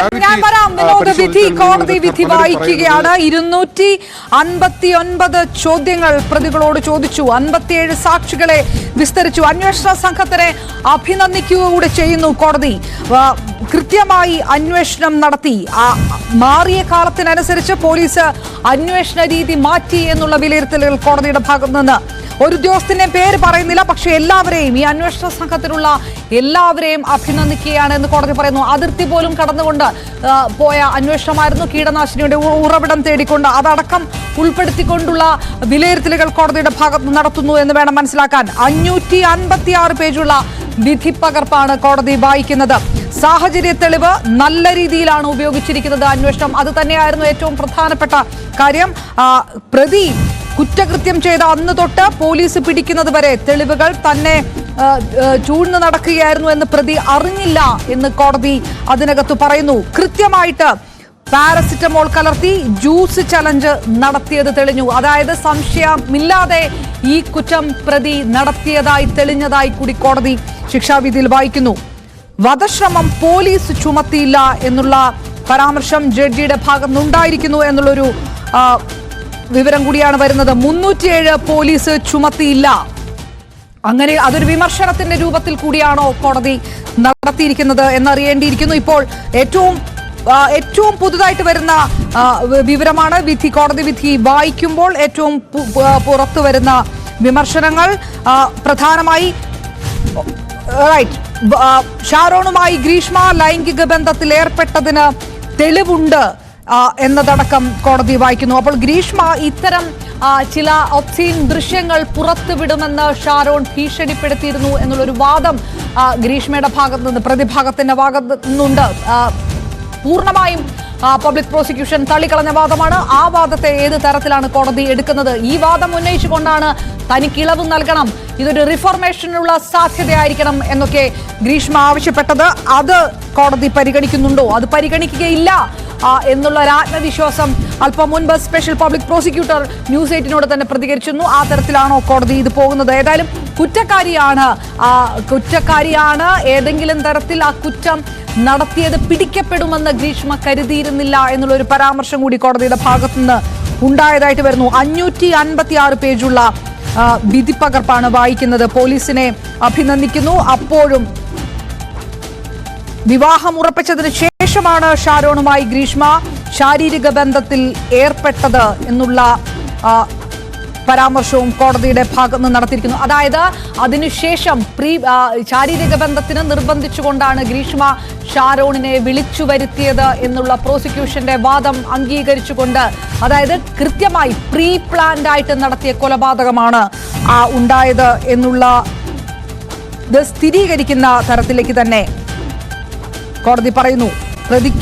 ഞാൻ വരാം വിനോദ് വിധി കോടതി വിധി വായിക്കുകയാണ്. ഇരുന്നൂറ്റി അൻപത്തി ഒൻപത് ചോദ്യങ്ങൾ പ്രതികളോട് ചോദിച്ചു. അൻപത്തിയേഴ് സാക്ഷികളെ വിസ്തരിച്ചു. അന്വേഷണ സംഘത്തിനെ അഭിനന്ദിക്കുക ചെയ്യുന്നു കോടതി. കൃത്യമായി അന്വേഷണം നടത്തി. ആ, മാറിയ കാലത്തിനനുസരിച്ച് പോലീസ് അന്വേഷണ രീതി മാറ്റി എന്നുള്ള വിലയിരുത്തലുകൾ കോടതിയുടെ ഭാഗത്തു നിന്ന് ഒരു ഉദ്യോഗസ്ഥന്റെ പേര് പറയുന്നില്ല പക്ഷെ എല്ലാവരെയും ഈ അന്വേഷണ സംഘത്തിലുള്ള എല്ലാവരെയും അഭിനന്ദിക്കുകയാണ് എന്ന് കോടതി പറയുന്നു. അതിർത്തി പോലും കടന്നുകൊണ്ട് പോയ അന്വേഷണമായിരുന്നു. കീടനാശിനിയുടെ ഉറവിടം തേടിക്കൊണ്ട് അതടക്കം ഉൾപ്പെടുത്തിക്കൊണ്ടുള്ള വിലയിരുത്തലുകൾ കോടതിയുടെ ഭാഗത്ത് നടത്തുന്നു എന്ന് വേണം മനസ്സിലാക്കാൻ. അഞ്ഞൂറ്റി അൻപത്തി ആറ് പേജുള്ള വിധിപ്പകർപ്പാണ് കോടതി വായിക്കുന്നത്. സാഹചര്യ തെളിവ് നല്ല രീതിയിലാണ് ഉപയോഗിച്ചിരിക്കുന്നത് അന്വേഷണം. അത് തന്നെയായിരുന്നു ഏറ്റവും പ്രധാനപ്പെട്ട കാര്യം. പ്രതി കുറ്റകൃത്യം ചെയ്ത അന്ന് തൊട്ട് പോലീസ് പിടിക്കുന്നത് വരെ തെളിവുകൾ തന്നെ ചൂഴ്ന്നു നടക്കുകയായിരുന്നു എന്ന് പ്രതി അറിഞ്ഞില്ല എന്ന് കോടതി അതിനകത്ത് പറയുന്നു. കൃത്യമായിട്ട് പാരസിറ്റമോൾ കലർത്തി ജ്യൂസ് ചലഞ്ച് നടത്തിയത് തെളിഞ്ഞു. അതായത് സംശയമില്ലാതെ ഈ കുറ്റം പ്രതി നടത്തിയതായി തെളിഞ്ഞതായി കൂടി കോടതി ശിക്ഷാവിധിയിൽ വായിക്കുന്നു. വധശ്രമം പോലീസ് ചുമത്തിയില്ല എന്നുള്ള പരാമർശം ജഡ്ജിയുടെ ഭാഗത്തുനിന്നുണ്ടായിരിക്കുന്നു എന്നുള്ളൊരു വിവരം കൂടിയാണ് വരുന്നത്. മുന്നൂറ്റിയേഴ് പോലീസ് ചുമത്തിയില്ല. അങ്ങനെ അതൊരു വിമർശനത്തിന്റെ രൂപത്തിൽ കൂടിയാണോ കോടതി നടത്തിയിരിക്കുന്നത് എന്നറിയേണ്ടിയിരിക്കുന്നു. ഇപ്പോൾ ഏറ്റവും ഏറ്റവും പുതുതായിട്ട് വരുന്ന വിവരമാണ് വിധി കോടതി വിധി വായിക്കുമ്പോൾ ഏറ്റവും പുറത്തു വരുന്ന വിമർശനങ്ങൾ. പ്രധാനമായി റൈറ്റ് ഷാരോണുമായി ഗ്രീഷ്മ ലൈംഗിക ബന്ധത്തിൽ ഏർപ്പെട്ടതിന് തെളിവുണ്ട്. എന്നതടക്കം കോടതി വായിക്കുന്നു. അപ്പോൾ ഗ്രീഷ്മ ഇത്തരം ചില ഒപ്സീൻ ദൃശ്യങ്ങൾ പുറത്തുവിടുമെന്ന് ഷാരോൺ ഭീഷണിപ്പെടുത്തിയിരുന്നു എന്നുള്ളൊരു വാദം ഗ്രീഷ്മയുടെ ഭാഗത്ത് നിന്ന് പ്രതിഭാഗത്തിന്റെ ഭാഗത്ത് നിന്നുണ്ട്. പൂർണമായും പബ്ലിക് പ്രോസിക്യൂഷൻ തള്ളിക്കളഞ്ഞ വാദമാണ്. ആ വാദത്തെ ഏത് തരത്തിലാണ് കോടതി എടുക്കുന്നത്? ഈ വാദം ഉന്നയിച്ചുകൊണ്ടാണ് തനിക്ക് ഇളവ് നൽകണം. ഇതൊരു റിഫോർമേഷനുള്ള സാധ്യതയായിരിക്കണം എന്നൊക്കെ ഗ്രീഷ്മ ആവശ്യപ്പെട്ടത്. അത് കോടതി പരിഗണിക്കുന്നുണ്ടോ? അത് പരിഗണിക്കുകയില്ല. എന്നുള്ള ഒരു ആത്മവിശ്വാസം അല്പം മുൻപ് സ്പെഷ്യൽ പബ്ലിക് പ്രോസിക്യൂട്ടർ ന്യൂസ് എയ്റ്റിനോട് തന്നെ പ്രതികരിച്ചിരുന്നു. ആ തരത്തിലാണോ കോടതി ഇത് പോകുന്നത്? ഏതായാലും കുറ്റക്കാരിയാണ് കുറ്റക്കാരിയാണ് ഏതെങ്കിലും തരത്തിൽ ആ കുറ്റം നടത്തിയത് പിടിക്കപ്പെടുമെന്ന് ഗ്രീഷ്മ കരുതിയിരുന്നില്ല എന്നുള്ള ഒരു പരാമർശം കൂടി കോടതിയുടെ ഭാഗത്തുനിന്ന് ഉണ്ടായതായിട്ട് വരുന്നു. അഞ്ഞൂറ്റി അൻപത്തി ആറ് പേജുള്ള വിധിപ്പകർപ്പാണ് വായിക്കുന്നത്. പോലീസിനെ അഭിനന്ദിക്കുന്നു. അപ്പോഴും വിവാഹം ഉറപ്പിച്ചതിന് ശേഷമാണ് ഷാരോണുമായി ഗ്രീഷ്മ ശാരീരിക ബന്ധത്തിൽ ഏർപ്പെട്ടത് എന്നുള്ള പരാമർശവും കോടതിയുടെ ഭാഗത്ത് നിന്ന് നടത്തിയിരിക്കുന്നു. അതായത് അതിനുശേഷം പ്രീ ശാരീരിക ബന്ധത്തിന് നിർബന്ധിച്ചുകൊണ്ടാണ് ഗ്രീഷ്മ ഷാരോണിനെ വിളിച്ചു വരുത്തിയത് എന്നുള്ള പ്രോസിക്യൂഷന്റെ വാദം അംഗീകരിച്ചുകൊണ്ട് അതായത് കൃത്യമായി പ്രീ പ്ലാൻഡ് ആയിട്ട് നടത്തിയ കൊലപാതകമാണ് ഉണ്ടായത് എന്നുള്ള സ്ഥിരീകരിക്കുന്ന തരത്തിലേക്ക് തന്നെ കോടതി പറയുന്നു. പ്രതിക്ക്